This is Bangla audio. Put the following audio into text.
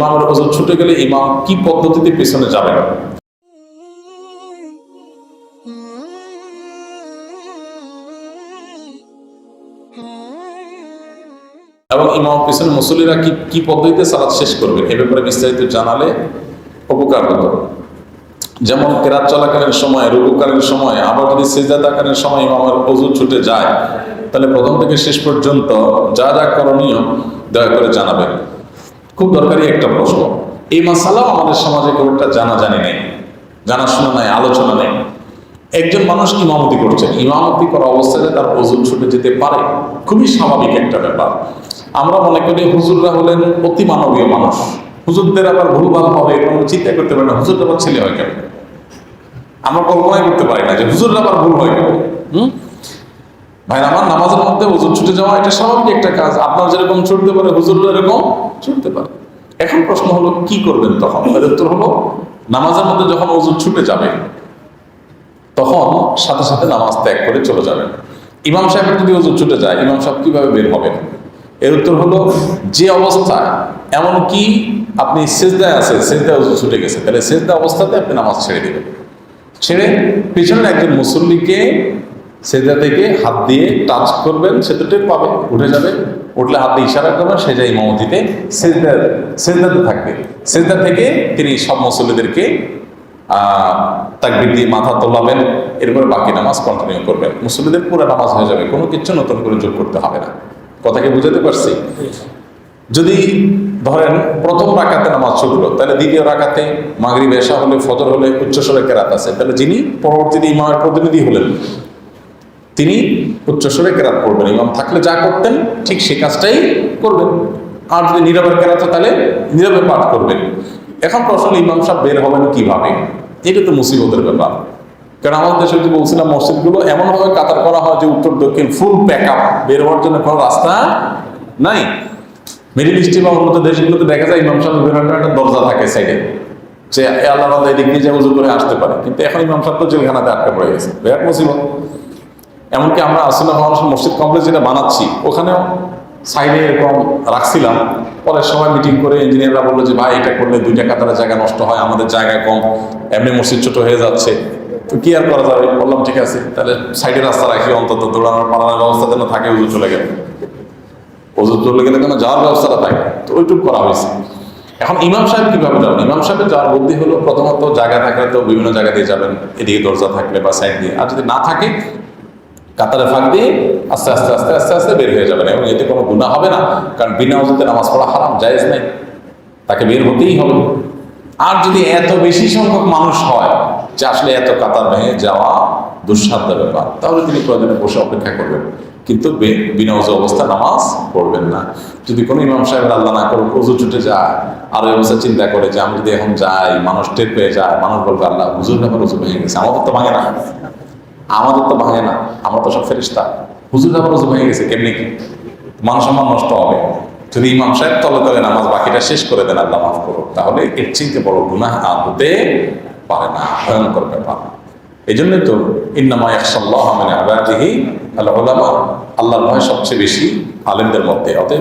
ইমামের ওজন ছুটে গেলে ইমাম কি পদ্ধতিতে পেছনে যাবেন? এবং ইমাম পেছনে মুসল্লিরা কি কি পদ্ধতিতে সালাদ শেষ করবেন এ ব্যাপারে বিস্তারিত জানালে উপকার হতো। যেমন কেরাত চলাকালীন সময়, রুকুকালীন সময়, আবার যদি সেজাদাকালীন সময় ইমামের অজু ছুটে যায়, তাহলে প্রথম থেকে শেষ পর্যন্ত যা যা করণীয় দয়া করে জানাবেন। খুব দরকারি একটা প্রশ্ন। এই মাসালাও আমাদের সমাজে খুব একটা জানা জানি নেই, জানাশোনা নাই, আলোচনা নেই। একজন মানুষ ইমামতি করছেন ইমামতি করা অবস্থায় তার ওজন ছুটে যেতে পারে, খুবই স্বাভাবিক একটা ব্যাপার। আমরা মনে করি হুজুররা হলেন অতি মানবীয় মানুষ। হুজুরদের আবার ভুলভাল হবে এরকম চিন্তা করতে পারে না হুজুরটা আবার ছেলে হয় কেন আমরা কল্পনাই করতে পারি না যে হুজুররা আবার ভুল হয় কেন হুম? ভাই আমার নামাজের মধ্যে হুজুর ছুটে যাওয়া এটা স্বাভাবিক একটা কাজ। আপনার যেরকম ছুটতে পারে হুজুররা এরকম ছুটতে পারে। এখন প্রশ্ন হলো, কি করবেন তখন? উত্তর হলো, নামাজের মধ্যে যখন হুজুর ছুটে যাবে, তখন সাথে সাথে নামাজ ত্যাগ করে চলে যাবেন। ইমাম সাহেবের যদি ওজন ছুটে যায়, ইমাম সাহেব কীভাবে বের হবেন? এর উত্তর হলো, যে অবস্থা এমনকি আপনি সেজদায় আছেন, সেজদায় ওজন ছুটে গেছে, তাহলে সেজদা অবস্থাতে আপনি নামাজ ছেড়ে দেবেন। ছেড়ে পিছনের একজন মুসল্লিকে সেজদা থেকে হাত দিয়ে টাচ করবেন সে তো টের পাবে, উঠে যাবে। উঠলে হাত দিয়ে ইশারা করবেন, সে যায় ইমামতিতে সেজদা, সেজদাতে থাকবে। সেজদা থেকে তিনি সব মুসল্লিদেরকে তাকবির দিয়ে মাথা তোলাবেন, এরপরে বাকি নামাজ কন্টিনিউ করবেন। মুসল্লিদের পুরো নামাজ হয়ে যাবে, কোনো কিছু নতুন করে যোগ করতে হবে না। কথাকে বুঝাতে পারছি? যদি ধরেন প্রথম রাকাতে নামাজ ছুটলো তাহলে দ্বিতীয় রাকাতে মাগরিব এসা হলে ফজর হলে উচ্চস্বরে কেরাত আছে, তাহলে যিনি পরবর্তীতে ইমামের প্রতিনিধি হলেন তিনি উচ্চস্বরে কেরাত করবেন, ইমাম থাকলে যা করতেন, ঠিক সে কাজটাই করবেন। আর যদি নীরবের কেরাত তাহলে নীরবে পাঠ করবেন। এখন প্রশ্ন ইমাম সাহেব বের হবেন কীভাবে? এটা তো মুসিবতের ব্যাপার। কারণ আমাদের দেশে যে বলছিলাম, মসজিদগুলো এমনভাবে কাতার করা হয় যে উত্তর, দক্ষিণ ফুল প্যাক আপ বের হওয়ার জন্য কোনো রাস্তা নাই। মিডিল ইস্টে বা উন্নত দেশগুলোতে দেখা যায়, ইমাম সাহেব বের হওয়ার একটা দরজা থাকে সাইডে যে আল্লাহ বান্দা এদিক দিয়ে যে উজু করে আসতে পারে। কিন্তু এখন ইমাম সাহেব তো জেলখানাতে আটকা পড়ে গেছে। বিরাট মুসিবত। এমনকি আমরা আসলে মানুষ মসজিদ কমপ্লেক্স যেটা বানাচ্ছি, ওখানেও সাইডে এরকম রাখছিলাম। পরে সবাই মিটিং করে ইঞ্জিনিয়াররা বলল যে, ভাই, এটা করলে দুইটা কাতারে জায়গা নষ্ট হয়, আমাদের জায়গা কম, এমনি মসজিদ ছোট হয়ে যাচ্ছে। তো কি আর করা যাবে? বললাম, ঠিক আছে, তাহলে সাইডে রাস্তা রাখি, অন্তত দৌড়ানোর পালানোর ব্যবস্থা যেন থাকে উজু চলে গেলে। ওজুর চলে গেলে কেন যাওয়ার ব্যবস্থাটা থাকে? তো ওইটুকু করা হয়েছে। এখন ইমাম সাহেব কীভাবে যাবেন? ইমাম সাহেবের যাওয়ার বুদ্ধি হলো, প্রথমত জায়গা থাকলে তো বিভিন্ন জায়গা দিয়ে যাবেন, এদিকে দরজা থাকলে বা সাইড দিয়ে। আর যদি না থাকে কাতারে ফাঁক দিয়ে আস্তে আস্তে আস্তে আস্তে আস্তে বের হয়ে যাবেন এবং এতে কোনো গুণা হবে না। কারণ বিনা ওজুতে নামাজ পড়া হারাম, জায়েজ নেই। তাকে বের হতেই হবে। আর যদি এত বেশি সংখ্যক মানুষ হয়, যে আসলে এত কাতার ভেঙে যাওয়া দুঃসাধ্য ব্যাপার, তাহলে তিনি প্রয়োজনে বসে অপেক্ষা করবেন। কিন্তু বিনা উজু অবস্থা নামাজ পড়বেন না। যদি কোনো ইমাম সাহেবের আল্লাহ না করুক উজু ছুটে যায়, আর ওই অবস্থা চিন্তা করে যে আমি যদি এখন যাই, মানুষ টের পেয়ে যায়, মানুষ বলবে, আল্লাহ, হুজুর ব্যাপার উজু ভেঙে গেছে আমাদের তো ভাঙে না। আমাদের তো ভাঙে না, আমরা তো সব ফেরিস্তা হুজুর ব্যাপার উজু ভেঙে গেছে, কেমনি কি? মান সম্মান নষ্ট হবে। যদি ইমাম সাহেব তলে তলে নামাজ বাকিটা শেষ করে দেন, আল্লাহ মাফ করুক, তাহলে এর চিনতে বড় গুনাহ আর হতে পারে না, ভয়ঙ্কর ব্যাপার। এই জন্যই তো ইন্নামা একসাল্লাহ মানে আবাদিহি আল্লাহ আল্লাহর ভয় সবচেয়ে বেশি আলেমদের মধ্যে। অতএব